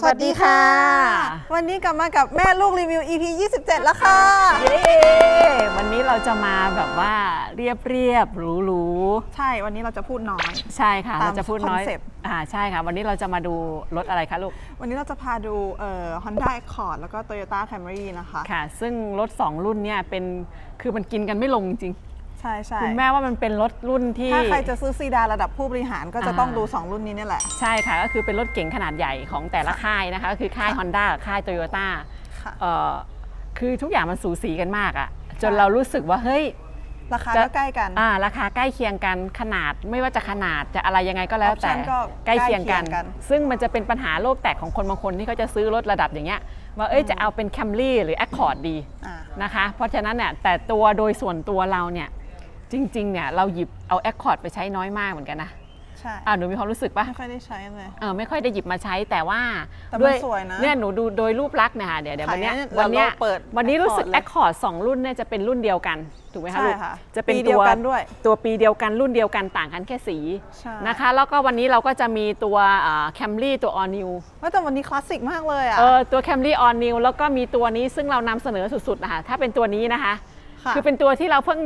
สวัสดีค่ะ วันนี้กลับมากับแม่ลูกรีวิว EP 27 แล้วค่ะ เย้วันนี้เราจะมาแบบว่าเรียบเรียบหรูหรูใช่ วันนี้เราจะพูดน้อยๆใช่ค่ะ ตามเราจะพูดน้อยคอนเซปต์อ่าใช่ค่ะ วันนี้เราจะมาดูรถอะไรคะลูก วันนี้เราจะพาดูเอ่อ Honda Accord แล้วก็ Toyota Camry นะคะ ค่ะ ซึ่งรถ 2 รุ่นเนี่ยเป็นคือมันกินกันไม่ลงจริง ใช่ใช่คุณแม่ว่ามันเป็นรถรุ่นที่ ถ้าใครจะซื้อซีดานระดับผู้บริหารก็จะอ่าต้องดู 2 รุ่นนี้นี่แหละ ใช่ค่ะ ก็คือเป็นรถเก๋งขนาดใหญ่ของแต่ละค่ายนะคะก็คือค่าย Honda กับค่าย Toyota ค่ะเอ่อคือทุกอย่างมันสูสีกันมากอะจนใช่เรารู้สึกว่าเฮ้ยราคาจะก็ใกล้กันอ่าราคาใกล้เคียงกันขนาดไม่ว่าจะขนาดจะอะไรยังไงก็แล้วแต่ Option ก็ใกล้เคียงกันใกล้เคียงกัน ซึ่งมันจะเป็นปัญหาโลกแตกของคนบางคนที่เขาจะซื้อรถระดับอย่างเงี้ยว่าเอ้ยจะเอาเป็น Camry หรือ Accord ดีอ่านะคะ เพราะฉะนั้นเนี่ยแต่ตัวโดยส่วนตัวเราเนี่ย จริงๆ เนี่ยเราหยิบเอา Accord ไปใช้น้อยมากเหมือนกันนะใช่อ่าหนูมีความรู้สึกปะไม่ค่อยได้ใช้เลยเออไม่ค่อยได้หยิบมาใช้แต่ว่าแต่มันด้วยสวยนะเนี่ยหนูดูโดยรูปลักษณ์เนี่ยค่ะเดี๋ยวเดี๋ยววันเนี้ยขายเนี่ยวันเนี้ยเราเปิดวันนี้รู้สึก Accord เลย Accord สองรุ่นเนี่ยจะเป็นรุ่นเดียวกันถูกไหมคะใช่ลูกค่ะจะเป็นปีเดีตัยววกันด้วยตัวปีเดียวกันรุ่นเดียวกันต่างกันแค่สีใช่นะคะแล้วก็วันนี้เราก็จะมีตัวแคมรี่ตัว All New ว่าแต่วันนี้คลาสสิกมากเลยอะเออตัว Camry All New แล้วก็มีตัวนี้ซึ่งเรานำเสนอสุดๆนะคะถ้าเป็นตัวนี้นะคะค่ะคือเป็นตัวที่เราเพิ่ง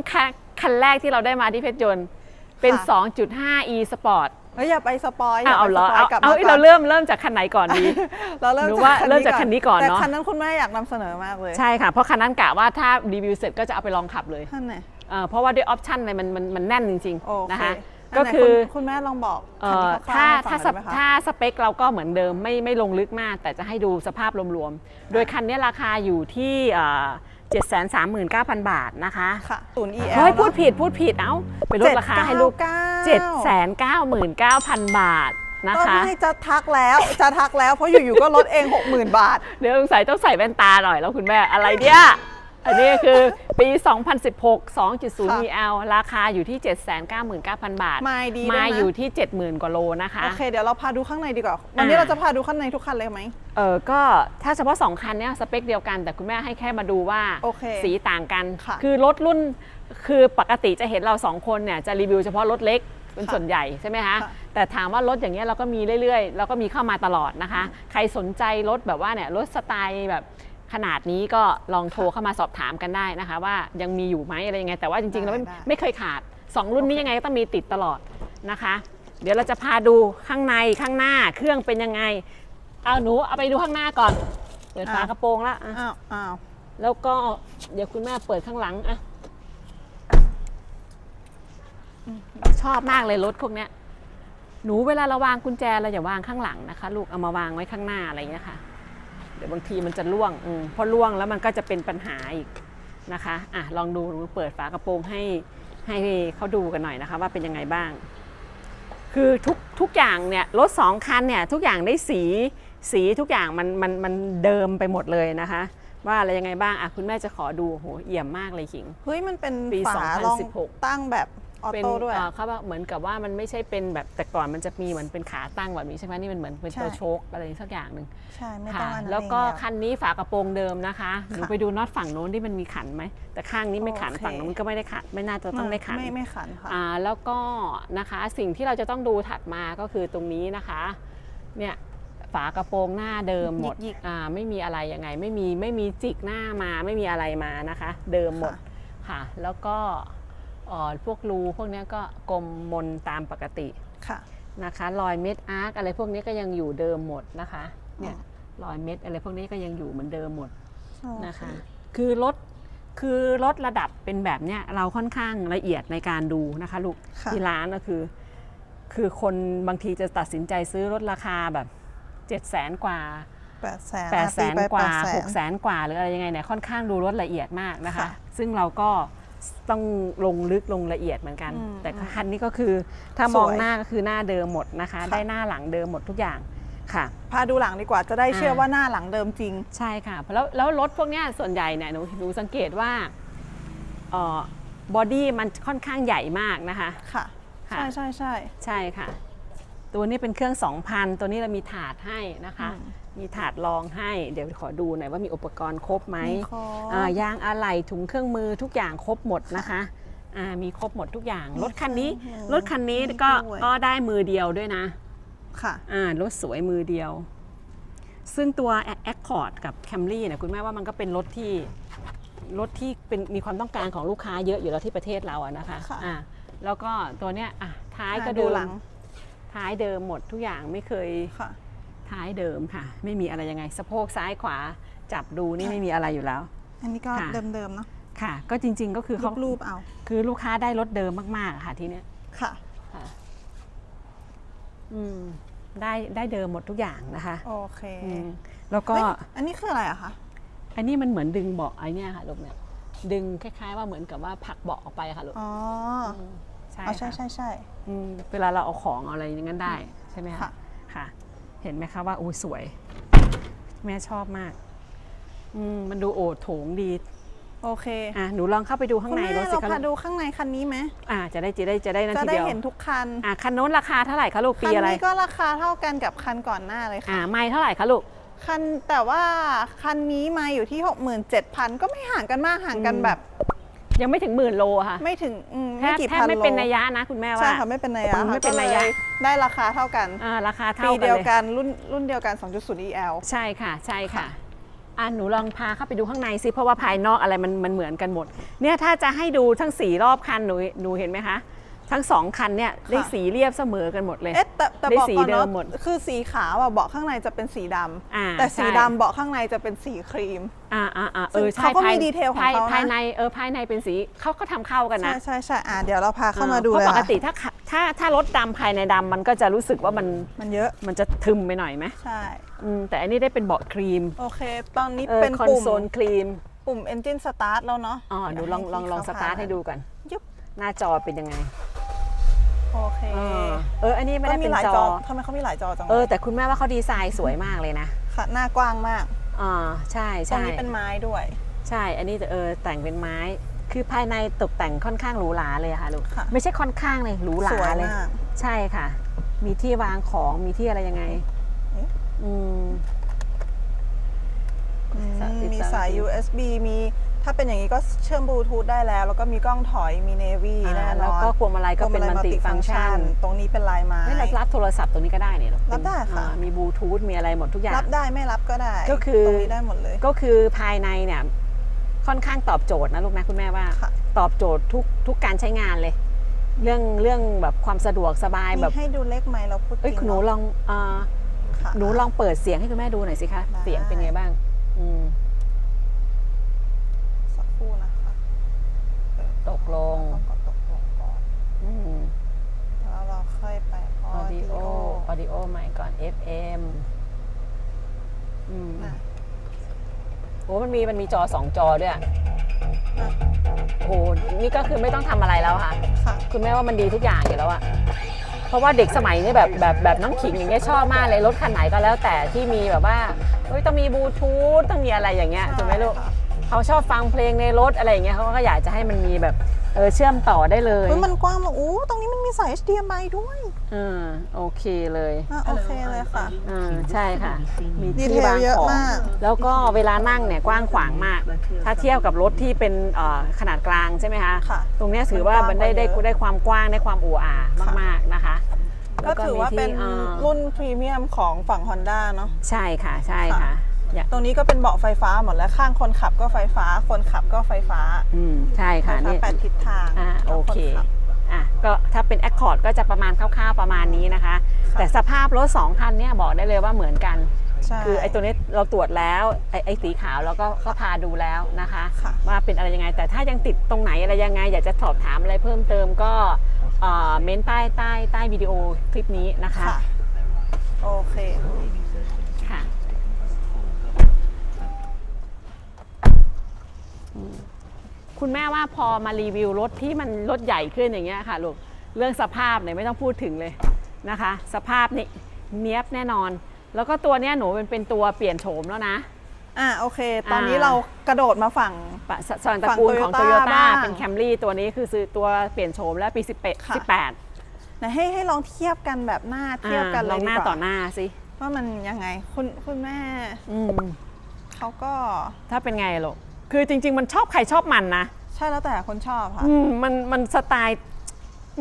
คัคันแรกที่เราได้มาที่เพชรยนต์เป็นค่ะ2.5 e Sport เฮ้ยอย่าไปสปอยออะย่าเอาไปเหรสอปอยเอากลับเอามาเอาก่เราอนเริ่มเริ่มจากคันไหนก่อนดีเราเริ่มหนูจากว่าเริ่มจากคันนี้ก่อนแต่เนอะคันนั้นคุณแม่อยากนำเสนอมากเลย ใช่ค่ะ เพราะคันนั้นกะว่าถ้ารีวิวเสร็จก็จะเอาไปลองขับเลยท่านไหนเอ่อเพราะว่าด้วยออปชันอะไรมันมันมันแน่นจริงโอๆเคนะคะนก็ไหนคือณคุณแม่ลองบอกเอ่คันอนี้คร่ถ้าวๆให้ถ้าฟัสงหน่อยได้ไหมคะถ้าสเปคเราก็เหมือนเดิมไม่ไม่ลงลึกมาก แต่จะให้ดูสภาพรวมๆ โดยคันนี้ราคาอยู่ที่เจ็ดแสนสามหมื่นเก้าพันบาทนะคะค่ะศูนย์ EL เฮ้ยนอะพูดผิดพูดผิดเอ้าไปลดราคาให้ลูก 799เจ็ดแสนเก้าหมื่นเก้าพันบาทนะก็คะ ไม่จะทักแล้วจะทักแล้วเพราะอยู่ๆก็ลดเอง 60,000 บาท เดี๋ยวสงสัยต้องใส่แว่นตาหน่อยแล้วคุณแม่อะไรเนี่ย อันนี้คือปี 2016 2.0 EL ราคาอยู่ที่ 799,000 บาทไม่ดีด้วยนะมาอยู่ที่ 70,000 กว่าโลนะคะ โอเค เดี๋ยวเราพาดูข้างในดีกว่า วันนี้อ่าเราจะพาดูข้างในทุกคันเลยไหม เออก็ถ้าเฉพาะ 2 คันเนี้ยสเปคเดียวกัน แต่คุณแม่ให้แค่มาดูว่าโอเคสีต่างกันค่ะคือรถรุ่นคือปกติจะเห็นเรา 2 คนเนี่ยจะรีวิวเฉพาะรถเล็กเป็นค่ะส่วนใหญ่ใช่ไหมคะค่ะแต่ถามว่ารถอย่างเงี้ยเราก็มีเรื่อยๆ เราก็มีเข้ามาตลอดนะคะ ใครสนใจรถแบบว่าเนี่ยรถสไตล์แบบ ขนาดนี้ก็ลองโทรเข้ามาสอบถามกันได้นะคะ ว่ายังมีอยู่ไหมอะไรยังไง แต่ว่าจริงๆเราไม่ได้ ไม่เคยขาด 2 รุ่นนี้ยังไงก็ต้องมีติดตลอดนะคะ เดี๋ยวเราจะพาดูข้างในข้างหน้าเครื่องเป็นยังไง เอาหนูเอาไปดูข้างหน้าก่อน เปิดฝากระโปรงแล้วอะอ้าวอ้าวแล้วก็เดี๋ยวคุณแม่เปิดข้างหลังอะชอบมากเลยรถพวกเนี้ย หนูเวลาเราวางกุญแจเราอย่าวางข้างหลังนะคะ ลูกเอามาวางไว้ข้างหน้าอะไรอย่างเงี้ยค่ะเดี๋ยวบางทีมันจะล่วงอืมพอล่วงแล้วมันก็จะเป็นปัญหาอีกนะคะอะลองดูหนูเปิดฝากระโปรงให้ให้เขาดูกันหน่อยนะคะว่าเป็นยังไงบ้าง คือทุกทุกอย่างเนี่ยรถสองคันเนี่ยทุกอย่างได้สีสีทุกอย่างมันมันมันเดิมไปหมดเลยนะคะ ว่าอะไรยังไงบ้างอะคุณแม่จะขอดูโหเอี่ยมมากเลยขิง เฮ้ยมันเป็นปีฝาลอง2016 ตั้งแบบ ออเป็นโต้ด้วย เอ่อเขาว่าเหมือนกับว่ามันไม่ใช่เป็นแบบแต่ก่อนมันจะมีเหมือนเป็นขาตั้งแบบนี้ใช่ไหมนี่มันเหมือนเป็นตัวใช่ โชคอะไรสักอย่างหนึ่งใช่ไม่ต้ค่ะองอันนั้นแล้วก็เอง คันนี้ฝากระโปรงเดิมนะคะหนูค่ะไปดูน็อตฝั่งโน้นที่มันมีขันไหมแต่ข้างนี้ไม่ขันโอเค ฝั่งโน้นก็ไม่ได้ขันไม่น่าจะต้องได้ขันไม่ไม่ขันค่ะ อ่าแล้วก็นะคะสิ่งที่เราจะต้องดูถัดมาก็คือตรงนี้นะคะเนี่ยฝากระโปรงหน้าเดิมหมดหยิกๆ อ่าไม่มีอะไรยังไงไม่มีไม่มีจิกหน้ามาไม่มีอะไรมานะคะ เดิมหมด ค่ะค่ะแล้วก็เอ่อ พวกรูพวกเนี้ยก็กลมมนตามปกติค่ะนะคะรอยเม็ดอาร์คอะไรพวกนี้ก็ยังอยู่เดิมหมดนะคะเนี่ยอ๋รอยเม็ดอะไรพวกนี้ก็ยังอยู่เหมือนเดิมหมดนะคะโอเคือรถคือรถระดับเป็นแบบเนี้ยเราค่อนข้างละเอียดในการดูนะคะลูกค่ะที่ร้านก็คือ คือคนบางทีจะตัดสินใจซื้อรถราคาแบบ7จ็ดแสนกว่าแปดแสน8ปดแสนกว่า800,000 6กแสนกว่าหรืออะไรยังไงเนี่ยค่อนข้างดูรถละเอียดมากนะคะค่ะซึ่งเราก็ ต้องลงลึกลงละเอียดเหมือนกัน อืมแต่คันนี้ก็คือถ้ามองสวยหน้าก็คือหน้าเดิมหมดนะคะ ค่ะ ได้หน้าหลังเดิมหมดทุกอย่างค่ะ พาดูหลังดีกว่าจะได้เชื่ออ่าว่าหน้าหลังเดิมจริง ใช่ค่ะแล้วแล้วรถพวกเนี้ยส่วนใหญ่เนี่ยหนูหนูสังเกตว่าบอดี้มันค่อนข้างใหญ่มากนะคะ ค่ะ ค่ะ ใช่ใช่ใช่ ใช่ค่ะ ตัวนี้เป็นเครื่อง 2,000 ตัวนี้เรามีถาดให้นะคะ อืม มีถาดรองให้ เดี๋ยวขอดูหน่อยว่ามีอุปกรณ์ครบไหมมีครบ อ่ายางอะไหล่ถุงเครื่องมือทุกอย่างครบหมดนะคะอ่ามีครบหมดทุกอย่างมีรถคันนี้เครื่องมือรถคันนี้มีก็ด้วย ก็ได้มือเดียวด้วยนะ ค่ะ อ่ารถสวยมือเดียว ซึ่งตัว Accord กับ Camry เนี่ยคุณแม่ว่ามันก็เป็นรถที่รถที่เป็นมีความต้องการของลูกค้าเยอะอยู่แล้วที่ประเทศเราอะนะคะค่ะ อะแล้วก็ตัวเนี้ยอะท้ายก็อะเดิดูมหลังท้ายเดิมหมดทุกอย่างไม่เคยค่ะ ท้ายเดิมค่ะ ไม่มีอะไรยังไง สะโพกซ้ายขวาจับดูนี่ไม่มีอะไรอยู่แล้ว อันนี้ก็ค่ะ เดิมๆเนาะค่ะ ก็จริง ๆ ก็คือเขารูปๆเอาคือลูกค้าได้รถเดิมมากๆอะค่ะทีเนี้ยค่ะ ค่ะอืมได้ได้เดิมหมดทุกอย่างนะคะโอเคอืมแล้วก็ เฮ้ยอันนี้คืออะไรอะคะ อันนี้มันเหมือนดึงเบาะไอ้เนี่ยค่ะลูกเนี่ยดึงคล้าย ๆ ว่าเหมือนกับว่าผลักเบาะออกไปค่ะลูกอ๋อมใช่อ๋อใช่ค่ะใช่ใช่ อืมเวลาเราเอาของเอาอะไรอย่างนั้นได้ใช่ไหมค่ะ คะค่ะ เห็นไหมคะว่าอุ้ยสวย แม่ชอบมาก อืมมันดูโอดโถงดี โอเคอะหนูลองเข้าไปดูข้างคุณในแม่รถสิเราคะพาลูดูกข้างในคันนี้ไหมอะจะได้จะได้จะได้นั่นจะทีได้เดียวเห็นทุกคันอะคันโน้นราคาเท่าไหร่คะลูกปีคันอะไรนี้ก็ราคาเท่ากันกับคันก่อนหน้าเลยค่ะ อ่าไม่เท่าไหร่คะลูก คันแต่ว่าคันนี้มาอยู่ที่ 67,000 ก็ไม่ห่างกันมากห่างกันอืม แบบ ยังไม่ถึงหมื่นโลอะค่ะไม่ถึงอืมแทไม่บกี่แทบพันไม่โลเป็นนัยยะนะคุณแม่ว่า ใช่ค่ะไม่เป็นนัยยะอืมไม่ค่ะเป็นนัยยะ ก็ลได้ราคาเท่ากันอ่าราคาปีเท่ากันเดียวเลยกันรุ่นรุ่นเดียวกัน 2.0 EL ใช่ค่ะ ใช่ค่ะค่ะ อะหนูลองพาเข้าไปดูข้างในซิเพราะว่าภายนอกอะไรมันมันเหมือนกันหมด เนี่ยถ้าจะให้ดูทั้งสีรอบคันหนูหนูเห็นไหมคะ ทั้งสองคันเนี่ยได้สีเรียบเสมอกันหมดเลย เอ๊ะแต่แต่ได้บอกสีก่อนเดิเนาะมหมดคือสีขาวอะเบาะข้างในจะเป็นสีดำอ่าแต่สีใช่ ดำเบาะข้างในจะเป็นสีครีม อ่าอ่าอ่าเอซึ่งอใช่เขาก็มีภยดีเทลของภายเขานะ ภายในเออภายในเป็นสีเขาก็ทำเข้ากันใช่นะใช่ใช่อะเดี๋ยวเราพาเข้ามาดูเพเลยราะปกค่ะติถ้าถ้าถ้ารถดำภายในดำมันก็จะรู้สึกว่ามันมันเยอะมันจะทึมไปหน่อยไหมใช่ อืมแต่อันนี้ได้เป็นเบาะครีมโอเค ตอนนี้เออเป็นคอนปุ่มโซลครีมปุ่ม engine start แล้วเนาะอ๋อหนูลองลองลองสเดี๋ยวตาร์ทพี่ให้ดูก่อน ยุบ หน้าจอเป็นยังไงโอเคเออเอออันนี้ไม่ก็ได้มีเป็นหลายจจออทำไมเขามีหลายจอจังเออเลยแต่คุณแม่ว่าเขาดีไซน์สวยมากเลยนะค่ะหน้ากว้างมากอ่าใช่ตรงใช่นี้เป็นไม้ด้วย ใช่อันนี้จะเออแต่งเป็นไม้คือภายในตกแต่งค่อนข้างหรูหราเลยอะค่ะลูกค่ะไม่ใช่ค่อนข้างเลยหรูหราสวยเลยมากใช่ค่ะ มีที่วางของมีที่อะไรยังไงเอ๊ะอืมอืมสายติดมีตามสายที่ USB มี ถ้าเป็นอย่างนี้ก็เชื่อมบลูทูธได้แล้ว แล้วก็มีกล้องถอยมีเนวีอ่าแน่นอนแล้วก็พวงมาลัยก็เป็นพวงมัลติฟัง multi ชัน ตรงนี้เป็นลายไม้นี่เรารับโทรศัพท์ตรงนี้ก็ได้เนี่ยลูกรับได้ค่ะอ่ามีบลูทูธมีอะไรหมดทุกอย่างรับได้ไม่รับก็ได้ก็คือตรงนี้ได้หมดเลย ก็คือภายในเนี่ยค่อนข้างตอบโจทย์นะลูกนะคุณแม่ว่าค่ะตอบโจทย์ทุกทุกการใช้งานเลย เรื่องเรื่องแบบความสะดวกสบายมีแบบให้ดูเลขไหมเราพูดเอ้ยจริงหนูเะลองเอ่อค่ะหนูลองเปิดเสียงให้คุณแม่ดูหน่อยสิคะได้เสียงเป็นไงบ้าง อืมสัก ครู่นะคะเออตกลงต้องกดตกลงก่อน อืมแล้วเราค่อยไป audio audio ใหม่ก่อน FM อืมอะโอ้มันมีมันมีจอสองจอด้วยอะอะโอ้โหนี่ก็คือไม่ต้องทำอะไรแล้วค่ะ ค่ะคุณแม่ว่ามันดีทุกอย่างอยู่แล้วอะเพราะว่าเด็กสมัยนี้แบบแบบแบบน้องขิงอย่างเงี้ยชอบมากเลยรถคันไหนก็แล้วแต่ที่มีแบบว่าเฮ้ยต้องมีบลูทูธต้องมีอะไรอย่างเงี้ยถูกไหมลูกใช่ค่ะ เขาชอบฟังเพลงในรถอะไรอย่างเงี้ยเขาก็อยากจะให้มันมีแบบเออเชื่อมต่อได้เลยเฮ้ยมันกว้างมากอู้ตรงนี้มันมีสาย HDMI ด้วยอืมโอเคเลยอะโอเคเลยค่ะ อ่าใช่ค่ะ มีดีที่เทลวางเยอะของ มาก แล้วก็เวลานั่งเนี่ยกว้างขวางมาก ถ้าเทียบกับรถที่เป็นเอ่อขนาดกลางใช่ไหมคะ ค่ะตรงเนี้ยถือว่ามันได้ได้มันกว้างกว่าเยอะ ได้ความกว้างได้ความอูอาค่ะ มากๆนะคะก็ถือว่าเป็นแล้วก็มีที่อ่ารุ่นพรีเมียมของฝั่ง Honda เนาะ ใช่ค่ะใช่ค่ะ ค่ะ อยากตรงนี้ก็เป็นเบาะไฟฟ้าหมดแล้วข้างคนขับก็ไฟฟ้า คนขับก็ไฟฟ้า อืมใช่ไฟค่ะฟ้านี่แปดทิศทางอ่าโอเคแล้วนขับอะก็ถ้าเป็น Accord ก็จะประมาณคร่าวๆประมาณนี้นะคะค่ะแต่สภาพรถสองคันเนี่ยบอกได้เลยว่าเหมือนกันใช่คือไอ้ตัวนี้เราตรวจแล้วไอ้ไอ้สีขาวเราก็ก็พาดูแล้วนะคะค่ะว่าเป็นอะไรยังไง แต่ถ้ายังติดตรงไหนอะไรยังไง อยากจะสอบถามอะไรเพิ่มเติมก็เอ่อเม้นใต้ใต้ใต้วิดีโอคลิปนี้นะคะค่ะโอเค ค่ะอืม คุณแม่ว่าพอมารีวิวรถที่มันรถใหญ่ขึ้นอย่างเงี้ยค่ะลูกเรื่องสภาพเนี่ยไม่ต้องพูดถึงเลยนะคะ สภาพนี่เนี้ยบแน่นอน แล้วก็ตัวเนี้ยหนูเป็นเป็นตัวเปลี่ยนโฉมแล้วนะ อะโอเค ตอนนี้อ่าเรากระโดดมาฝั่ง ปะสส่วนตระกูลของฝั่ง Toyota Toyota บ้าง เป็นแคมรี่ตัวนี้คือซื้อตัวเปลี่ยนโฉมแล้วปี 18ค่ะ18ไหนให้ให้ลองเทียบกันแบบหน้าเทียบกันอ่าเลลอยงหดีน้ากต่อว่าหน้าสิว่ามันยังไงคุณคุณแม่อืมเขาก็ถ้าเป็นไงลูก คือจริง ๆ มันชอบใครชอบมันนะใช่แล้วแต่คนชอบค่ะ อืมมันมันสไตล์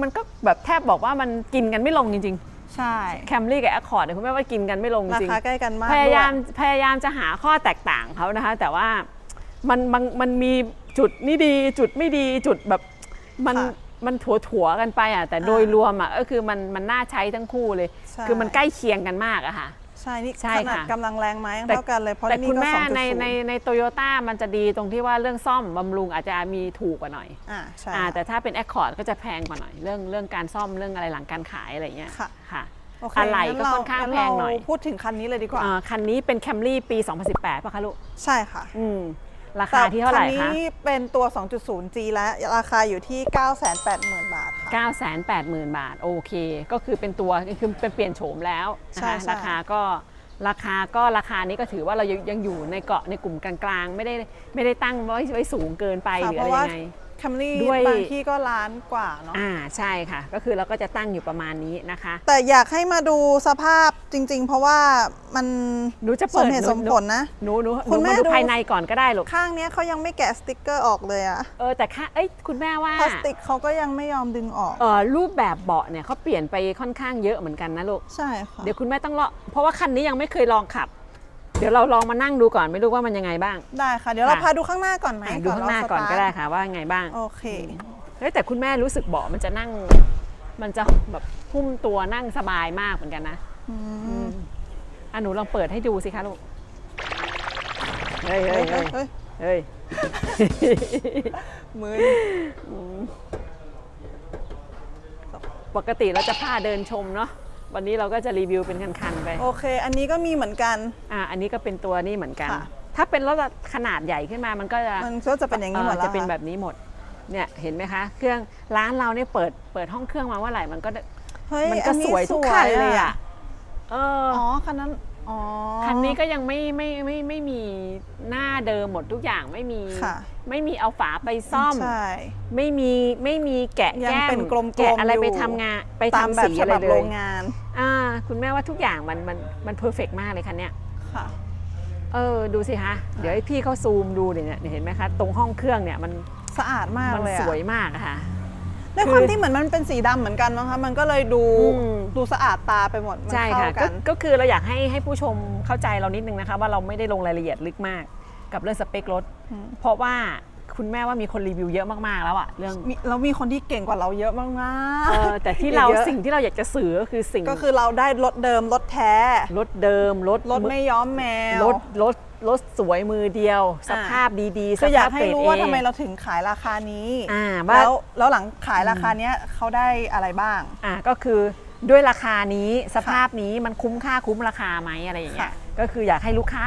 มันก็แบบแทบบอกว่ามันกินกันไม่ลงจริงใช่แคมรี่กับแอคคอร์ดเนี่ยคุณแม่ว่ากินกันไม่ลงจราริง คาใกล้กันมากพยายามด้วยพยายามจะหาข้อแตกต่างเขานะคะ แต่ว่ามันมันมันมีจุดนี่ดีจุดไม่ดีจุดแบบมันค่ะมันถัวถัวๆกันไปอะแต่โดยอ่ารวมอะก็คือมันมันน่าใช้ทั้งคู่เลย ใช่คือมันใกล้เคียงกันมากอะค่ะ ใช่นี่ใช่ขนาดค่ะกำลังแรงไหมยังแต่ เท่ากันเลยเพราะแต่นี่คุณก็แม่สองจุดในศูนในย์ในโตโยต้ามันจะดีตรงที่ว่าเรื่องซ่อมบำรุงอาจจะมีถูกกว่าหน่อยอ่าใช่ อ่าแต่ถ้าเป็นแอคคอร์ดก็จะแพงกว่าหน่อยเรื่องเรื่องการซ่อมเรื่องอะไรหลังการขายอะไรเงี้ยค่ะ ค่ะโอเคอะไรก็งั้เรค่อนข้างงั้แพงหน่อยเราพูดถึงคันนี้เลยดีกว่า อ่าคันนี้เป็น Camry ปี 2018ป่ะคะลูก ใช่ค่ะ อืม ราคาที่เท่าไหร่แต่คะคันนี้เป็นตัว 2.0G และราคาอยู่ที่ 980,000 บาทค่ะ 980,000 บาท โอเค ก็คือเป็นตัวคือเป็นเปลี่ยนโฉมแล้วนะใช่คะใช่ราคาก็ราคาก็ราคานี้ก็ถือว่าเรายังยังอยู่ในเกาะในกลุ่มกลางๆ ไม่ได้ไม่ได้ตั้งไว้ไว้สูงเกินไปหค่ะรือเพอะไรราะว่ายังไง คัมรี่ด้วย บางที่ก็ล้านกว่าเนาะอ่าใช่ค่ะ ก็คือเราก็จะตั้งอยู่ประมาณนี้นะคะ แต่อยากให้มาดูสภาพจริง ๆ เพราะว่ามันหนูจะสเปิมดเหตุหนูสมผลนะ หนูหนูหคุนูณแม่มาดูดู ภายในก่อนก็ได้ลูกข้างเนี้ยเขายังไม่แกะสติกเกอร์ออกเลยอะเออแต่ค่าเอ้ยคุณแม่ว่าพลาสติกเขาก็ยังไม่ยอมดึงออก เออรูปแบบเบาะเนี่ยเขาเปลี่ยนไปค่อนข้างเยอะเหมือนกันนะลูก ใช่ค่ะ เดี๋ยวคุณแม่ต้องรอเพราะว่าคันนี้ยังไม่เคยลองขับเดี๋ยวเราลองมานั่งดูก่อนไม่รู้ว่ามันยังไงบ้าง ได้ค่ะ เดี๋ยวเราค่ะพาดูข้างหน้าก่อนไหมอะดูข้างหน้าก่อนก็ได้ค่ะว่าไงบ้างโอเคเฮ้ยแต่คุณแม่รู้สึกเบาะมันจะนั่ง มันจะแบบหุ้มตัวนั่งสบายมากเหมือนกันนะอืมอะหนูลองเปิดให้ดูสิคะลูกเฮ้ยเฮ้เฮ้ยยเฮ้เฮ้ยยเฮ้ยเฮ้ยมือปกติเราจะพาเดินชมเนาะ วันนี้เราก็จะรีวิวเป็นคันๆไปโอเค อันนี้ก็มีเหมือนกัน อะอันนี้ก็เป็นตัวนี่เหมือนกัน ค่ะ ถ้าเป็นรถขนาดใหญ่ขึ้นมามันก็จะมันก็จะเป็นอย่างนี้หมดเออแล้วจะเป็นค่ะ แบบนี้หมดเนี่ยเห็นไหมคะ เครื่องร้านเราเนี่ยเปิดเปิดห้องเครื่องมาเมื่อไหร่มันก็ เฮ้ยมันอัก็สวยทุกคันเลยอะ เออ อ๋อ คันนั้น อ๋อ คันนี้ก็ยังไม่ไม่ไม่ไม่มีหน้าเดิมหมดทุกอย่างไม่มี ค่ะไม่มีเอาฝาไปซ่อม ใช่ ไม่มีไม่มีแกะยังแก้มเป็นกลมๆแกะอะไรอยู่ ไปทำงานไปตามทำแบบสีฉอะไรบับเลโรยงงานอ่า คุณแม่ว่าทุกอย่างมันมันมันเพอร์เฟกมากเลยคันเนี้ย ค่ะ เออดูสิคะเดี๋ยวให้พี่เขาซูมดูดิเนี่ยเห็นไหมคะ ตรงห้องเครื่องเนี่ยมันสะอาดมากมันเลยสอะวยมากอะค่ะ ด้วยความที่เหมือนมันเป็นสีดำเหมือนกันมั้งคะมันก็เลยดูอืม ดูสะอาดตาไปหมดมันใช่เข้าค่ะกัก็นก็คือเราอยากให้ให้ผู้ชมเข้าใจเรานิดนึงนะคะ ว่าเราไม่ได้ลงรายละเอียดลึกมากกับเรื่องสเปครถ อืม เพราะว่า คุณแม่ว่ามีคนรีวิวเยอะมากๆแล้วอะเรื่องมีเรามีคนที่เก่งกว่าเราเยอะมากๆ เออแต่ที่เราอีกเยอะ สิ่งที่เราอยากจะสื่อก็คือสิ่งก็คือเราได้รถเดิมรถแท้รถเดิมรถรถไม่ย้อมแมวรถรถรถสวยมือเดียว สภาพดีๆคืออยากให้สภพเกรู้ดว่า A ทำไมเราถึงขายราคานี้อ่าว่า แล้วแล้วหลังขายราคาเนี้ยเขาได้อะไรบ้าง อ่าก็คือด้วยราคานี้สภาพนี้มันคุ้มค่าคุ้มราคาไหมอะไรอย่างเงี้ยค่ะก็คืออยากให้ลูกค้า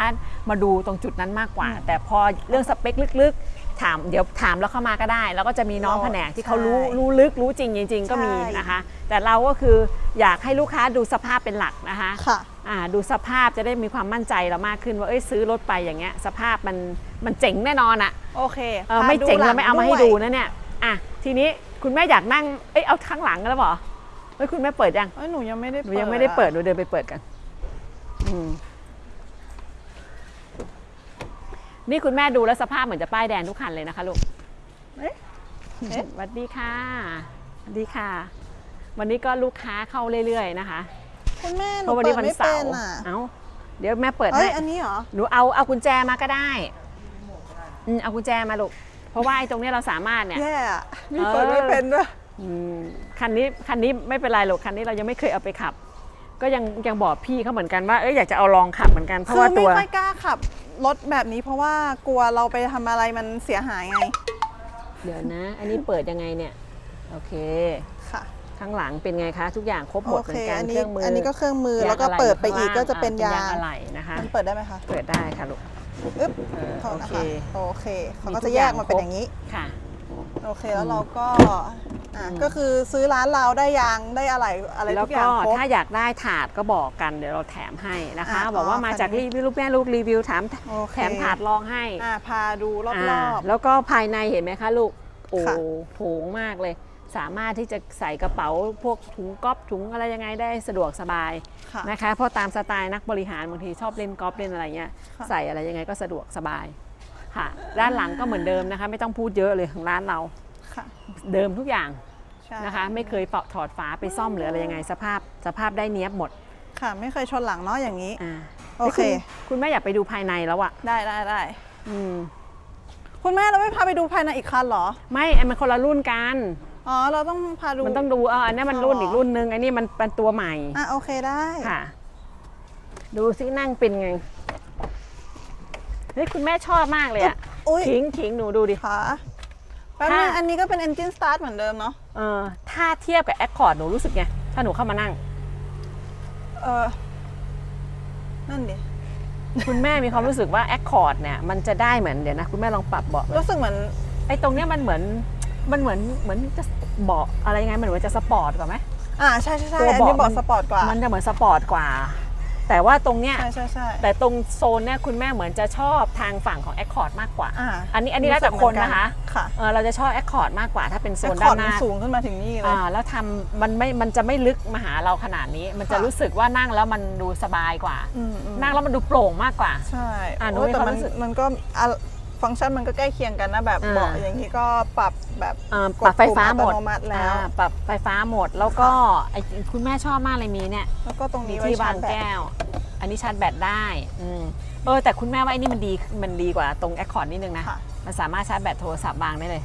มาดูตรงจุดนั้นมากกว่า แต่พอเรื่องสเปคลึกๆ ถามเดี๋ยวถามเราเข้ามาก็ได้ แล้วก็จะมีน้องแผนกที่เขารู้รู้ลึกรู้จริงจริง ๆ ก็มีนะคะ แต่เราก็คืออยากให้ลูกค้าดูสภาพเป็นหลักนะคะค่ะอ่าดูสภาพจะได้มีความมั่นใจเรามากขึ้นว่าเอ้ยซื้อรถไปอย่างเงี้ยสภาพมันมันเจ๋งแน่นอนอะโอเคเออพไม่เจ๋งหลัเราไม่เอามาให้วยดูนะเนี่ยอะทีนี้คุณแม่อยากนั่งเอ้ยเอาข้างหลังแล้วเหรอเฮ้ยคุณแม่เปิดยังเอ้ยหนูยังไม่ได้หนูยังไม่ได้เปิดอะหนูเดินไปเปิดกันอืม นี่คุณแม่ดูแล้วสภาพเหมือนจะป้ายแดงทุกคันเลยนะคะลูกเอ๊ะเอ๊ะสวัสดีค่ะสวัสดีค่ะ วันนี้ก็ลูกค้าเข้าเรื่อยๆนะคะคุณแม่หเพนูราะวันเปินี้ดวันไม่เสาเป็นร์อะเอ้าเดี๋ยวแม่เปิดเอ้ให้ยอันนี้เหรอหนูเอาเอากุญแจมาก็ได้อืมเอากุญแจมาลูกเพราะว่าไอ้ตรงเนี้ยเราสามารถเนี่ยแย่อะมีเออเปิดไม่เป็นด้วยอืมคันนี้คันนี้ไม่เป็นไรหรอกคันนี้เรายังไม่เคยเอาไปขับ ก็ยังยังบอกพี่เขาเหมือนกันว่าเอ้ยอยากจะเอาลองขับเหมือนกันเพราะคือว่าไม่ตัวค่อยกล้าขับรถแบบนี้เพราะว่ากลัวเราไปทำอะไรมันเสียหายไงเดี๋ยวนะ อันนี้เปิดยังไงเนี่ยโอเค ค่ะข้างหลังเป็นไงคะ ทุกอย่างครบหมดโอเหมืเคอนกันอันเคนี้รื่องมืออัอันนี้ก็เครื่องมือแล้วก็ะรเปิดไปอีกข้างก็ล่างจะเป็นอ่ยางอะไรนะคะมันเปิดได้ไหมคะเปิดได้ค่ะลูกอึ๊บเออโทษนะโอเคคะโอเคเขามีก็ทุจะกแยอย่างกมาเป็นครบอย่างนี้ค่ะ โอเคแล้วเราก็อะอืมก็คือซื้อร้านเราได้ยางได้อะไรอะไรแล้ทุวกอย่าก็งครบ ถ้าอยากได้ถาดก็บอกกันเดี๋ยวเราแถมให้นะคะ อะบอกว่าอ๋อมาจากคันนี้รีวิวลูกแม่ลูกรีวิวถามโอเค แถมถาดรองให้อะพาดูรอบอ่าๆแล้วก็ภายในเห็นไหมคะลูกโอ้ค่ะ โถงมากเลย สามารถที่จะใส่กระเป๋าพวกถุงก๊อฟถุงอะไรยังไงได้สะดวกสบายค่ะ นะคะเพราะตามสไตล์นักบริหารบางทีชอบเล่นกอล์ฟเล่นอะไรเงี้ยค่ะ ใส่อะไรยังไงก็สะดวกสบาย ค่ะ ด้านหลังก็เหมือนเดิมนะคะ ไม่ต้องพูดเยอะเลยของร้านเราค่ะเดิมทุกอย่างใช่นะคะ ไม่เคยเปาะถอดฝาไปซ่อมหรืออะไรยังไงสภาพสภาพได้เนี้ยบหมดค่ะ ไม่เคยชนหลังเนาะอย่างนี้ อ่าโอเค ฮ้ยณคุณแม่อยากไปดูภายในแล้วอะได้ได้ได้อืมคุณแม่เราไม่พาไปดูภายในอีกคันเหรอ ไม่ไอ้มันคนละรุ่นกัน อ๋อ เราต้องพาดู มันต้องดูเอออันนี้มันรุ่นอ๋ออี อีกรุ่นนึงไอ้นี่มันเป็นตัวใหม่อะโอเคได้ ค่ะ ดูซินั่งเป็นไง เฮ้ยคุณแม่ชอบมากเลยอะอุ้ยขิงขิงหนูดูดิ ค่ะแป๊บนึงถ้า อันนี้ก็เป็น engine start เหมือนเดิมเนาะเออถ้าเทียบกับ Accord หนูรู้สึกไง ถ้าหนูเข้ามานั่ง เออนั่นดิ คุณแม่มีความรู้สึกว่า Accord เนี่ยมันจะได้เหมือนเดี๋ยวนะคุณแม่ลองปรับเบาะรู้สึกเหมือน ไอ้ตรงเนี้ยมันเหมือนมันเหมือนเหมือนจะเบาะอะไรยังไงมันเหมือนจะสปอร์ตกว่าไหม อ่า ใช่ใช่ใช่ตัวอันนี้เบาะเบาะมัน สปอร์ตกว่า มันจะเหมือนสปอร์ตกว่า แต่ว่าตรงเนี้ยใช่ใช่ใช่แต่ตรงโซนเนี่ยคุณแม่เหมือนจะชอบทางฝั่งของ Accord มากกว่า อ่าอันนี้อันนี้แล้วแต่คนนะคะค่ะเออเราจะชอบ Accord มากกว่าถ้าเป็นโซแต่นคด้าอนร์ดหมันน้าสูงขึ้นมาถึงนี่เลยอ่าแล้วทำมันไม่มันจะไม่ลึกมาหาเราขนาดนี้ มันจะค่ะรู้สึกว่านั่งแล้วมันดูสบายกว่าอืมอืมนั่งแล้วมันดูโปร่งมากกว่า ใช่อะหนูโอ้ยมีแต่ความมันรู้สึกมันก็อะ ฟังก์ชันมันก็ใกล้เคียงกันนะแบบอ่า เบาะอย่างนี้ก็ปรับแบบเอ่อกปรับไฟฟ้าหมดอัตโนมัติแล้ว อ่าปรับไฟฟ้าหมดแล้วก็ไอ้คุณแม่ชอบมากเลยมีเนี่ย แล้วก็ตรงมีนี้ไว้ที่างชาวร์จแบตแก้ว อันนี้ชาร์จแบตได้อืมเออแต่คุณแม่ว่าไอ้นี่มันดี มันดีกว่าตรงแอคคอร์ดนิดนึงนะ ค่ะมันสามารถชาร์จแบตโทรศัพท์วางได้เลย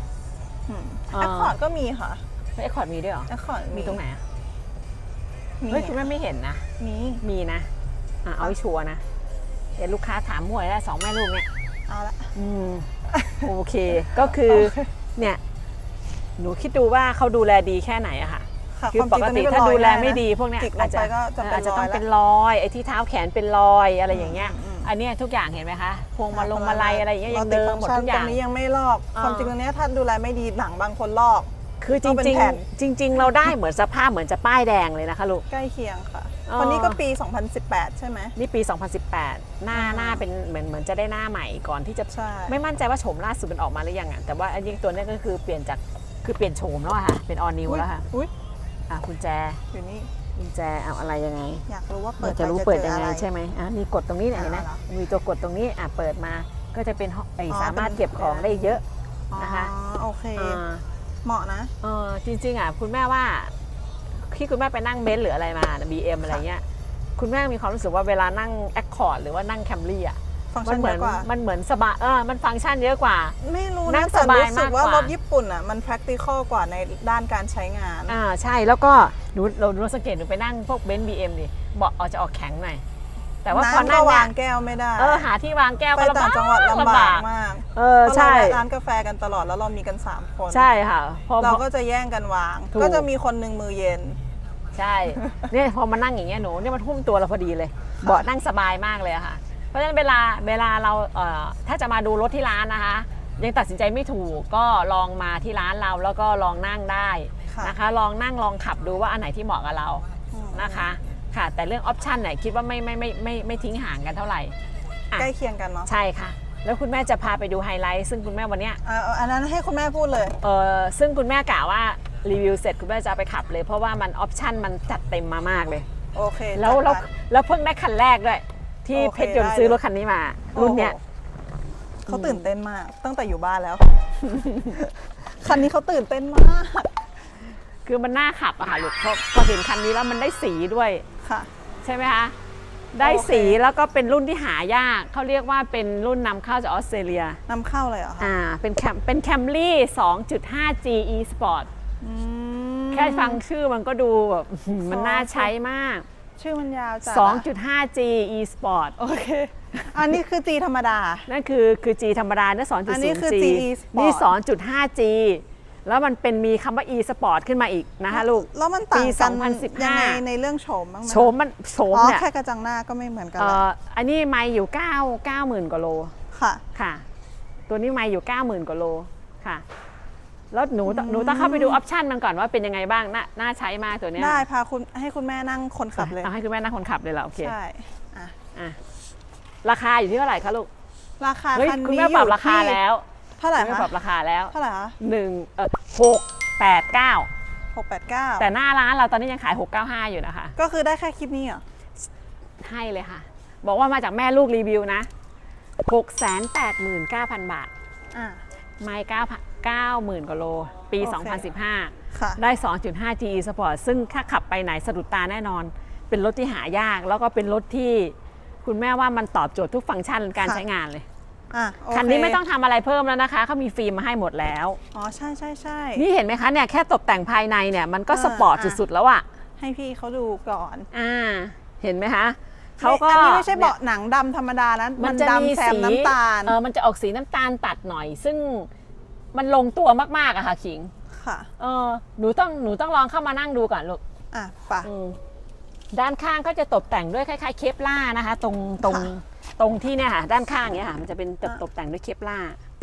อ่า แอคคอร์ดก็มีค่ะแอคคอร์ดมีด้วยเหรอ แอคคอร์ดมีตรงไหนอะมีเฮ้ยคุณแม่ไม่เห็นนะ มีมีนะอะเอาให้ชัวร์นะ เดี๋ยวลูกค้าถามหมวยได้สองแม่ลูกเนี่ย เอาละ อืมโอเค ก็คือเนี่ยหนูคิดดูว่าเขาดูแลดีแค่ไหนอะค่ะค่ะคือความปจริงกตัวตินี้เป็นถ้ารอยดูแลนะไม่ดีพวกเนี้ยจิกลงอาจจะไปก็จะเป็นอาจจะต้องรอยละเป็นรอยไอ้ที่เท้าแขนเป็นรอยอะไรอย่างเงี้ย อืมอืม อันเนี้ยทุกอย่างเห็นไหมคะพวงมาลงมาลัยอะไรอย่างเงี้ยยังเดิมหมดทุกอย่าง ตรงนี้ยังไม่ลอก อ่า ความจริงตรงเนี้ยถ้าดูแลไม่ดีหลังบางคนลอก คือจต้องเป็นริงแผ่น ๆจริง ๆ เราได้เหมือนสภาพเหมือนจะป้ายแดงเลยนะคะลูก ใกล้เคียงค่ะอ๋อ คนนี้ก็ปี 2018 ใช่ไหม นี่ปี 2018 หน้าอ่าหน้าเป็นเหมือนเหมือนจะได้หน้าใหม่ก่อนที่จะใช่ไม่มั่นใจว่าโฉมล่าสุดมันออกมาหรือยังอะแต่ว่าอันนี้ตัวเนี้ยก็คือเปลี่ยนจากคือเปลี่ยนโฉมแล้วอะค่ะ เป็นออนิวอุ๊ยแล้วค่ะอุ้ยอะคุณแจอยู่นี่คุณแจเอาอะไรยังไง อยากรู้ว่าเปิเราดจะรู้ปเปิดจอยังไงอะรใช่ไหมอะมีกดตรงนี้เนี่ยเห็นไหมอ่าเหรอมีตัวกดตรงนี้อะเปิดมาก็จะเป็นห้องไอ้อ๋อสามารถเป็นเก็บของได้เยอะนะคะอ๋อโอเคอ่าเหมาะนะเออจริงๆอะคุณแม่ว่า ที่คุณแม่ไปนั่งเบนซ์หรืออะไรมา BM อะไรเงี้ยคุณแม่มีความรู้สึกว่าเวลานั่ง Accord หรือว่านั่ง Camry อะฟังก์มัชันเหเยมือนอะกว่า มันเหมือนสบายเออมันฟังก์ชันเยอะกว่า ไม่รู้นั่นะงแต่สบายรู้สึกมากกว่าว่ารถญี่ปุ่นอะมัน practical กว่าในด้านการใช้งาน อ่าใช่แล้วก็หนูเราเราสังเกตหนูไปนั่งพวกเบนซ์บีเอ็มดิเบาะออกจะออกแข็งหน่อย แต่ว่าพอน้ำนั่ก็งเนี่วายงแก้วไม่ได้เออหาที่วางแก้วไปก็ลำต่าบางกจังหวัดลำบากมากเออเพราะใช่เราได้ร้านกาแฟกันตลอดแล้วเรามีกัน3คนใช่ค่ะพอ เราก็จะแย่งกันวาง ถูก ก็จะมีคนหนึ่งมือเย็น ใช่ เนี่ยพอมานั่งอย่างเงี้ยหนูเนี่ยมันทุ่มตัวเราพอดีเลย เบาะนั่งสบายมากเลยอะค่ะ เพราะฉะนั้นเวลาเวลาเราเอ่อถ้าจะมาดูรถที่ร้านนะคะ ยังตัดสินใจไม่ถูกก็ลองมาที่ร้านเราแล้วก็ลองนั่งได้ค่ะ นะคะ ลองนั่งลองขับดูว่าอันไหนที่เหมาะกับเราอืมนะคะ ค่ะ แต่เรื่องออปชันเนี่ยคิดว่าไม่ไม่ไม่ไม่ไม่ทิ้งห่างกันเท่าไหร่อะใกล้เคียงกันเนาะใช่ค่ะ แล้วคุณแม่จะพาไปดูไฮไลท์ซึ่งคุณแม่วันเนี้ยอ่าอันนั้นให้คุณแม่พูดเลยเออซึ่งคุณแม่กล่าวว่ารีวิวเสร็จคุณแม่จะเอาไปขับเลย เพราะว่ามันออปชันมันจัดเต็มมามากเลย โอเคแล้วจัดแล้วไป แล้วเพิ่งได้คันแรกด้วย ที่โอเคเพชรยนต์ได้ ซื้อเลยรถคันนี้มา รุ่นเนี้ย โอ้โหเขาตื่นเต้นมาก ตั้งแต่อยู่บ้านแล้ว คันนี้เขาตื่นเต้นมาก คือมันน่าขับอะค่ะลูกพอพอเห็นคันนี้แล้วมันได้สีด้วย ค่ะ ใช่ไหมคะ ได้โอเคสีแล้วก็เป็นรุ่นที่หายาก เขาเรียกว่าเป็นรุ่นนำเข้าจากออสเตรเลียนำเข้าเลยเหรอคะอ่าเป็นแคมเป็นแคมรี่ 2.5G e Sport อืมแค่ฟังชื่อมันก็ดูแบบอื้อหือมันน่าใช้มาก ชื่อมันยาวจัดอะ 2.5G e Sport โอเค อันนี้คือ G ธรรมดา นั่นคือคือ G ธรรมดาเนี่ยอันนี้คือ 2.0G GE Sport นี่ 2.5G แล้วมันเป็นมีคำว่า e Sport ขึ้นมาอีกนะคะลูก แล้วมันต่างปีกัน2015 ยังไงในเรื่องโฉมบ้างไหมโฉมมันโฉมอ๋อเนี่ยแค่กระจังหน้าก็ไม่เหมือนกันเอ่ละออันนี้ไม่อยู่9 90,000กว่าโลค่ะ ค่ะ ตัวนี้ไม่อยู่90,000กว่าโลค่ะ แล้วหนูต้องหนูต้องเข้าไปดูออปชันมันก่อนว่าเป็นยังไงบ้างน่าน่าใช้มากตัวเนี้ยได้พาคุณให้คุณแม่นั่งคนขับเลย เอาให้คุณแม่นั่งคนขับเลยเหรอโอเคใช่อะอะราคาอยู่ที่เท่าไหร่คะลูก ราคาเฮ้ยคันคุณนี้แม่อปรับยู่ราคาที่แล้ว เท่าไหร่คุณแม่คะปรับราคาแล้วเท่าไหร่คะหนึ่งเออหกแปดเก้าหกแปดเก้าแต่หน้าร้านเราตอนนี้ยังขาย 695 อยู่นะคะ ก็คือได้แค่คลิปนี้เหรอให้เลยค่ะ บอกว่ามาจากแม่ลูกรีวิวนะ 689,000 บาท อะไม่9,000 90,000กว่าโล ปี โอเค2015ค่ะได้ 2.5 GE Sport ซึ่งถ้าขับไปไหนสะดุดตาแน่นอน เป็นรถที่หายาก แล้วก็เป็นรถที่คุณแม่ว่ามันตอบโจทย์ทุกฟังก์ชันการค่ะ ใช้งานเลย อะโอเคันนี้ไม่ต้องทำอะไรเพิ่มแล้วนะคะเขามีฟิล์มมาให้หมดแล้ว อ๋อใช่ใช่ใช่ นี่เห็นไหมคะเนี่ยแค่ตกแต่งภายในเนี่ยมันก็อ่าสปอร์ตอ่า สุดๆแล้วอะให้พี่เขาดูก่อนอ่า เห็นไหมคะเขาก็อันนี้ไม่ใช่เบาะหนังดำธรรมดานะมัมันนจะมีดำแซมสีน้ำตาลเออมันจะออกสีน้ำตาลตัดหน่อย ซึ่งมันลงตัวมากๆอะค่ะขิง ค่ะ เออหนูต้องหนูต้องลองเข้ามานั่งดูก่อนลูกอะไป่ะอืมด้านข้างก็จะตกแต่งด้วยคล้ายๆ เคปล่านะคะ ตรงตรงค่ะ ตรงที่เนี่ยค่ะด้านข้างเนี้ยค่ะมันจะเป็นตกอะตกแต่งด้วยเคปล่า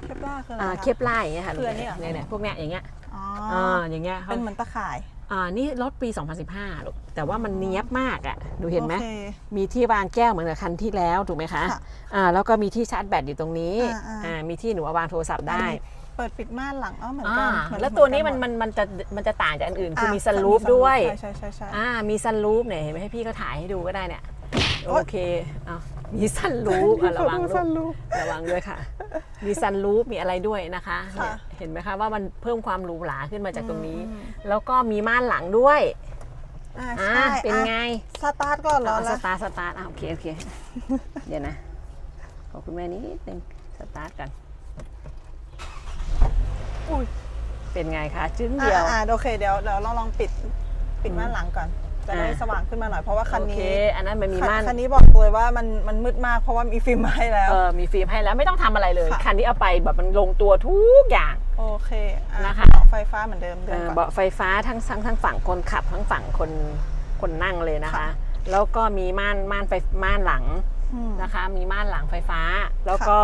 เคปล่าคืออะไรอ่าคะเคปล่าอย่างเงี้ยค่ะคืออันนี้เหรอ เนี่ยเนี่ยพวกเนี้ยอย่างเงี้ยอ๋ออ่าออย่างเงี้ยเป็นเหมือนตะข่ายอ่านี่รถปี 2015ลูกแต่ว่ามันเนี้ยบมากอะดูเห็นไหม โอค มีที่วางแก้วเหมือนกับคันที่แล้วถูกไหมคะค่ะอ่าแล้วก็มีที่ชาร์จแบตอยู่ตรงนี้อ่าอ่า อ่ามีที่หนูเอาวางโทรศัพท์ได้อันนี้เปิดปิดม่านหลังอ๋อเหมือนอ่ากันเหมือแล้วตัวนี้เหมันกัมันมันจะมันจะต่างจากอันอื่น คืออะมีซันรูฟด้วยใช่ใช่ใช่ใช่อ่ามีซันรูฟเนี่ยเห็นไหมให้พี่เขาถ่ายให้ดูก็ได้เนี่ย โอ๊โอยเคเอามีซันรูฟอะระวังดูลูซันกรูฟระวังด้วยค่ะ มีซันรูฟมีอะไรด้วยนะคะค่ะเนี่ยเห็นไหมคะว่ามันเพิ่มความหรูหราขึ้นมาจากตรงนี้ อืม แล้วก็มีม่านหลังด้วยอ่าอ่าใช่เป็นไงอะสตาร์ทก่อนเหรอเอาสแล้วตาร์ทสตาร์ทอะโอเคโอเค เดี๋ยวนะ ขอคุณแม่นิดนึงสตาร์ทกันอุ้ยเป็นไงคะจึ้งเดียว อ่าอ่าโอเคเดี๋ยวเดี๋ยวเราลองปิดปิดม่านหลังก่อน จะได้อะสว่างขึ้นมาหน่อยเพราะว่าคันโอเคนี้อันนั้นมันมีม่านคันนี้บอกเลยว่ามันมันมืดมากเพราะว่ามีฟิล์มมาให้แล้ว เออมีฟิล์มให้แล้วไม่ต้องทำอะไรเลย ค่ะ คันนี้เอาไปแบบมันลงตัวทุกอย่าง โอเคอะนะคะ เบาไฟฟ้าเหมือนเดิมเอเดินอก่อน เบาะไฟฟ้าทั้งทั้งทั้งฝั่งคนขับทั้งฝั่งคนคนนั่งเลยนะคะ ค่ะ แล้วก็มีม่านม่านไฟม่านหลังอืม นะคะ มีม่านหลังไฟฟ้า แล้วก็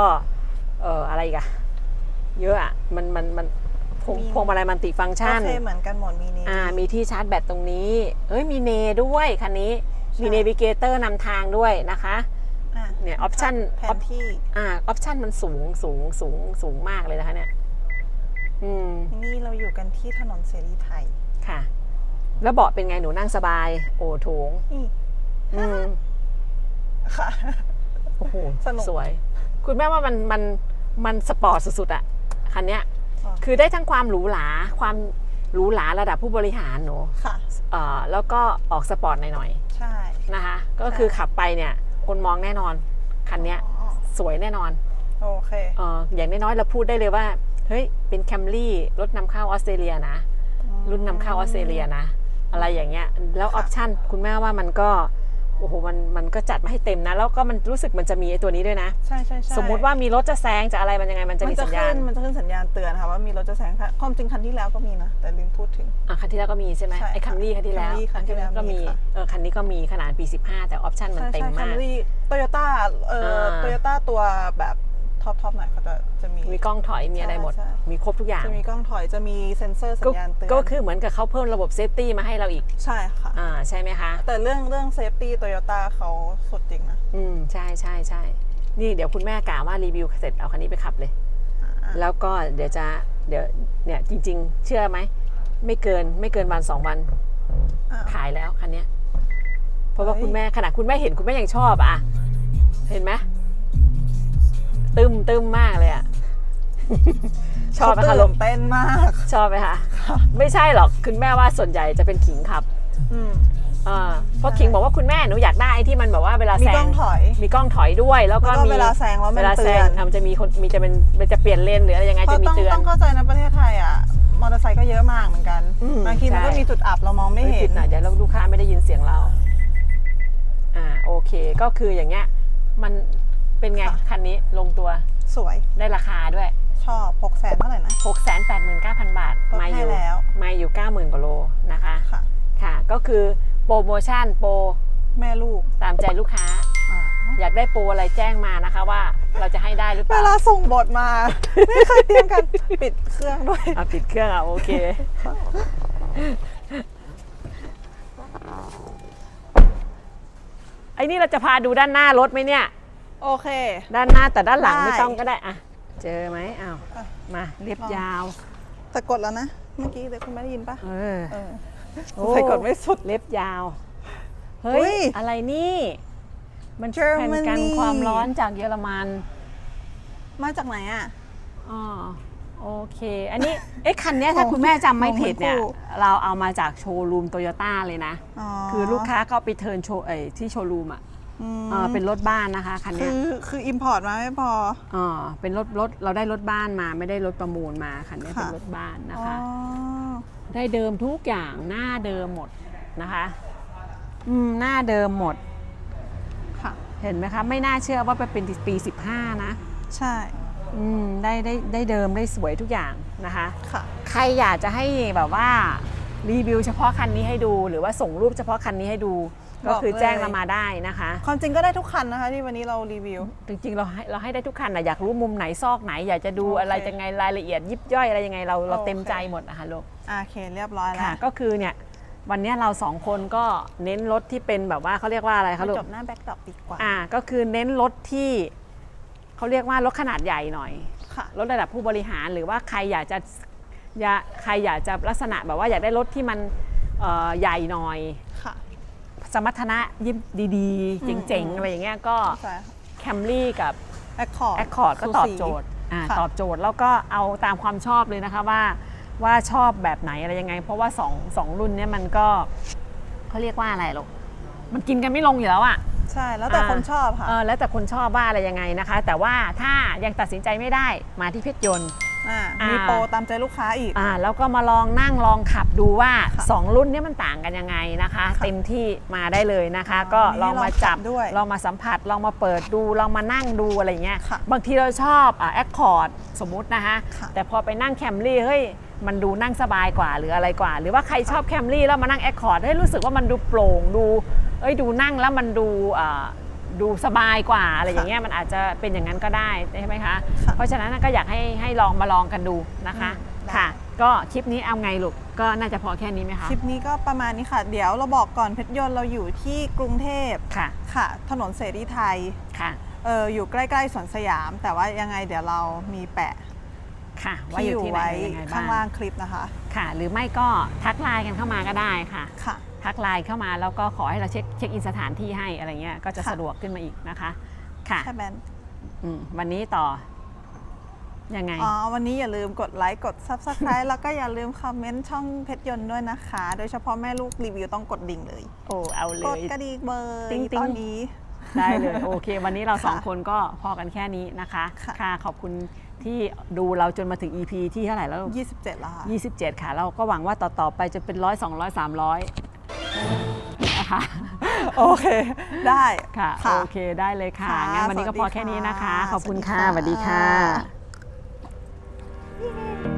เอ่ออะไรอีกอะเยอะอะมันมันมัน พวงมีพวงมาลัยมันติฟังก์ชัน โอเคเหมือนกันหมดมีนี้อ่ามีที่ชาร์จแบตตรงนี้ เอ้ยมีเนด้วยคันนี้ ใช่ มีเนวิเกเตอร์นำทางด้วยนะคะ อะเนี่ย option แผนที่อ่าออปชันมันสูงสูงสูงสูงมากเลยนะคะเนี่ย อืม นี่เราอยู่กันที่ถนนเสรีไทยค่ะ แล้วเบาะเป็นไงหนูนั่งสบาย โอ้โถง นี่อืม ค่ะ โอ้โหสนุก สวย คุณแม่ว่ามันมันมันสปอร์ตสุดๆอะคันเนี้ยอ๋อ คือได้ทั้งความหรูหรา ความหรูหราระดับผู้บริหารหนูค่ะเอ่อแล้วก็ออกสปอร์ตหน่อยใช่ ๆนะคะ ก็คือขับไปเนี่ย คนมองแน่นอน คันเนี้ยอ๋อสวยแน่นอนโอเค เอ่ออย่างน้อยๆเราพูดได้เลยว่า เฮ้ย เป็นแคมรี่รถนำเข้าออสเตรเลียนะ รุ่นนำเข้าออสเตรเลียนะ อะไรอย่างเงี้ย แล้วอค่ะ อปชั่นคุณแม่ว่ามันก็ โอ้โหมันมันก็จัดมาให้เต็มนะ แล้วก็มันรู้สึกมันจะมีไอ้ตัวนี้ด้วยนะ ใช่ใช่ใช่สมมุติว่ามีรถจะแซงจะอะไรมันยังไงมันจะมันมีจะสัญญาขึ้ณนมันจะขึ้นสัญญาณเตือนค่ะว่ามีรถจะแซงค่ะความจริงคันที่แล้วก็มีนะ แต่ลืมพูดถึงอะคันที่แล้วก็มีใช่ไหมใช่ไอ้คัมรี่คันที่แล้ว Camry คันที่แล้วก็มีมีค่ะเออคันนี้ก็มีขนาดปี 15 แต่ออปชั่นมันใช่เต็มใช่แคมามกรี่โตโยต้าเอ่ออ่าโตโยต้าตัวแบบ ท็อปท็อปหน่อยเขาจะจะมี มีกล้องถอยมีอะไรหมด ใช่ใช่ มีครบทุกอย่าง จะมีกล้องถอยจะมีเซ็นเซอร์สัก็ญญาณเตือนก็คือเหมือนกับเขาเพิ่มระบบเซฟตี้มาให้เราอีก ใช่ค่ะ อ่าใช่ไหมคะ แต่เรื่องเรื่องเซฟตี้โตโยต้าเขาสุดจริงนะอืมใช่ใช่ใช่นี่เดี๋ยวคุณแม่กล่าวว่ารีวิวเสร็จเอาคันนี้ไปขับเลย อ่าแล้วก็เดี๋ยวจะเดี๋ยวเนี่ยจริง ๆ เชื่อไหม ไม่เกินไม่เกินวันสองวันอ่า ขายแล้วคันเนี้ยเพราะว่าเฮ้ย คุณแม่ขนาดคุณแม่เห็นคุณแม่ยังชอบอะ เห็นไหม ตึมตึมมากเลยอะชอบไหมเขาคะตื่ลนมเต้นมากชอบไหมคะไม่ใช่หรอกคุณแม่ว่าส่วนใหญ่จะเป็นขิงขับอืมอ่าเพราะขิงบอกว่าคุณแม่หนูอยากได้ไอ้ที่มันแบบว่าเวลามีแซกล้งองถอย มีกล้องถอยด้วย แล้วก็แล้วก็มีเวลาแซงแล้วมันเวลาแซเตืองนอะมันจะมีคนมีจะเป็นมันจะเปลี่ยนเลนหรืออะไรยังไงเพจะราะมีต้องเตือน ต้องเข้าใจนะประเทศไทยอะ มอเตอร์ไซค์ก็เยอะมากเหมือนกัน อืมบางทีมันก็ใช่ มีจุดอับเรามองไม่ไม่เห็ผินดนะเดี๋ยวลูกค้าไม่ได้ยินเสียงเรา อ่าโอเค ก็คืออย่างเงี้ย มัน เป็นไงค่ะคันนี้ลงตัวสวยได้ราคาด้วย ชอบ6กแสนเท่าไหร่นะ 6 8 9 0 0 0 บาทลดมาอให้ยู่แล้ว มาอยู่ 90,000กว่าโลนะคะค่ะ ค่ะ ก็คือโปรโมชั่นโปรแม่ลูกตามใจลูกค้า อ่าอยากได้โปรอะไรแจ้งมานะคะว่าเราจะให้ได้หรือเปเวล่าลาส่งบทมา ไม่เคยเตรียมกันปิดเครื่องด้วย อะปิดเครื่องอะโอเค ไอ้นี่เราจะพาดูด้านหน้ารถไหมเนี่ย โอเค ด้านหน้าแต่ด้านหลังได้ไม่ต้องก็ได้อะเจอไหมอ้าวอะ มาเล็บลองยาวแต่กดแล้วนะ เมื่อกี้แต่คุณไม่ได้ยินปะเออเออ โอ้ใส่กดไม่สุดเล็บยาว เฮ้อุ๊ยยอะไรนี่ มันแผ่นกัน Germany ความร้อนจากเยอรมันมาจากไหนอะ อ๋อโอเค อันนี้เอ๊ะคันเนี้ยถ้าคุณแม่จำไม่ผิดเนี่ย ของคุณครู เราเอามาจากโชว์รูมโตโยต้าเลยนะคือลูกค้าก็ไปเทิร์นโชว์เอ้ยที่โชว์รูมอะ อืมเออเป็นรถบ้านนะคะคันคืเนี้ยอคืออิมพอร์ตมาไม่พอเออเป็นรถรถเราได้รถบ้านมาไม่ได้รถประมูลมาคันเนี้ยค่ะ เป็นรถบ้านนะอ๋อคะ ได้เดิมทุกอย่างหน้าเดิมหมดนะคะ อืมหน้าเดิมหมด ค่ะ เห็นไหมคะ ไม่น่าเชื่อว่าเป็นปี 15 นะ ใช่อืมได้ได้ได้เดิมได้สวยทุกอย่างนะคะ ค่ะ ใครอยากจะให้แบบว่ารีวิวเฉพาะคันนี้ให้ดู หรือว่าส่งรูปเฉพาะคันนี้ให้ดู ก็คือบอกเลยแจ้งเรามาได้นะคะ ความจริงก็ได้ทุกคันนะคะที่วันนี้เรารีวิว จริงๆเราให้เราให้ได้ทุกคันนะอยากรู้มุมไหนซอกไหน อยากจะดูโอเคอะไรยังไงรายละเอียดยิบย่อยอะไรยังไงเราเราโอเคเต็มใจหมดนะคะลูกอ่าโอเคเรียบร้อยแล้ค่ะวก็คือเนี่ยวันเนี้ยเราสองคนก็เน้นรถที่เป็นแบบว่าเขาเรียกว่าอะไรคะลูกจบหน้าแบ็คดรอปดีกว่าอ่าก็คือเน้นรถที่เขาเรียกว่ารถขนาดใหญ่หน่อยค่ะรถระดับผู้บริหารหรือว่าใครอยากจะอยากใครอยากจะลักษณะแบบว่าอยากได้รถที่มันเอ่อใหญ่หน่อยค่ะ สมรรถนะยิบดีอืมๆเจ๋งอืมๆอะไรอย่างเงี้ยก็ใช่แคมรี่กับแอคคอร์ด แอคคอร์ดก็ตอบโจทย์อ่าค่ะ ตอบโจทย์แล้วก็เอาตามความชอบเลยนะคะว่าว่าชอบแบบไหนอะไรยังไง เพราะว่าสองสองรุ่นเนี้ยมันก็เขาเรียกว่าอะไรลูกมันกินกันไม่ลงอยู่แล้วอะ ใช่แล้วแต่อ่า คนชอบค่ะ เออแล้วแต่คนชอบว่าอะไรยังไงนะคะ แต่ว่าถ้ายังตัดสินใจไม่ได้มาที่เพชรยนต์ อ่าอ่ามีมีโปรตามใจลูกค้าอีก อ่าแล้วก็มาลองนั่งลองขับดูว่า ค่ะ2 รุ่นเนี้มันต่างกันยังไงนะคะ ค่ะเต็มที่มาได้เลยนะคะ อ๋อก็มีลองมาให้ลองขับจับด้วยลองมาสัมผัสลองมาเปิดดูลองมานั่งดูอะไรเงี้ยค่ะบางทีเราชอบอ่าแอคคอร์ดสมมุตินะคะ ค่ะแต่พอไปนั่งแคมรี่เฮ้ยมันดูนั่งสบายกว่าหรืออะไรกว่า หรือว่าใครชอบแคมรี่แล้วมานั่งแอคคอร์ดเฮ้ยรู้สึกว่ามันดูโปร่งดูเอ้ยดูนั่งแล้วมันดูอ่า ดูสบายกว่าอะไรอย่างเงี้ยมันอาจจะเป็นอย่างนั้นก็ได้ใช่ไหมคะค่ะเพราะฉะนั้นก็อยากให้ให้ลองมาลองกันดูนะคะอืมได้ค่ะ ก็คลิปนี้เอาไงลูกก็น่าจะพอแค่นี้ไหมคะ คลิปนี้ก็ประมาณนี้ค่ะ เดี๋ยวเราบอกก่อนเพชรยนต์เราอยู่ที่กรุงเทพค่ะค่ะ ถนนเสรีไทยค่ะเอออยู่ใกล้ๆสวนสยาม แต่ว่ายังไงเดี๋ยวเรามีแปะค่ะว่าที่ออยู่ยู่ที่ไหนไว้ยังไงข้าบ้างงล่างคลิปนะคะ ค่ะ หรือไม่ก็ทักไลน์กันเข้ามาก็ได้ค่ะค่ะ ทักไลน์เข้ามาแล้วก็ขอให้เราเช็คเช็คอินสถานที่ให้อะไรเงี้ยก็จะค่ะ สะดวกขึ้นมาอีกนะคะ ค่ะใช่แบนอืมวันนี้ต่อ ยังไง อ๋อวันนี้อย่าลืมกดไลค์กด Subscribe แล้วก็อย่าลืมคอมเมนต์ช่องเพชรยนต์ด้วยนะคะ โดยเฉพาะแม่ลูกรีวิวต้องกดดิ่งเลย โอ้เอาเลกดย กระดิ่งเบอร์ติ๊งติ๊ง ตอนนี้ ได้เลย โอเค วันนี้เราสองค่ะคนก็พอกันแค่นี้นะคะ ค่ะขอบคุณที่ดูเราจนมาถึง EP ที่เท่าไหร่แล้ว 27 แล้วค่ะ 27 ค่ะ เราก็หวังว่าต่อ ๆ ไปจะเป็นร้อยสองร้อยสามร้อย นะคะโอเค ได้ค่ะค่ะ โอเคได้เลยค่ะ ค่ะงั้นวันนี้ก็สวัสดีพอแค่นี้นะคะ ค่ะขอบคุณสวัสดีค่ะ ค่ะสวัสดีค่ะเย้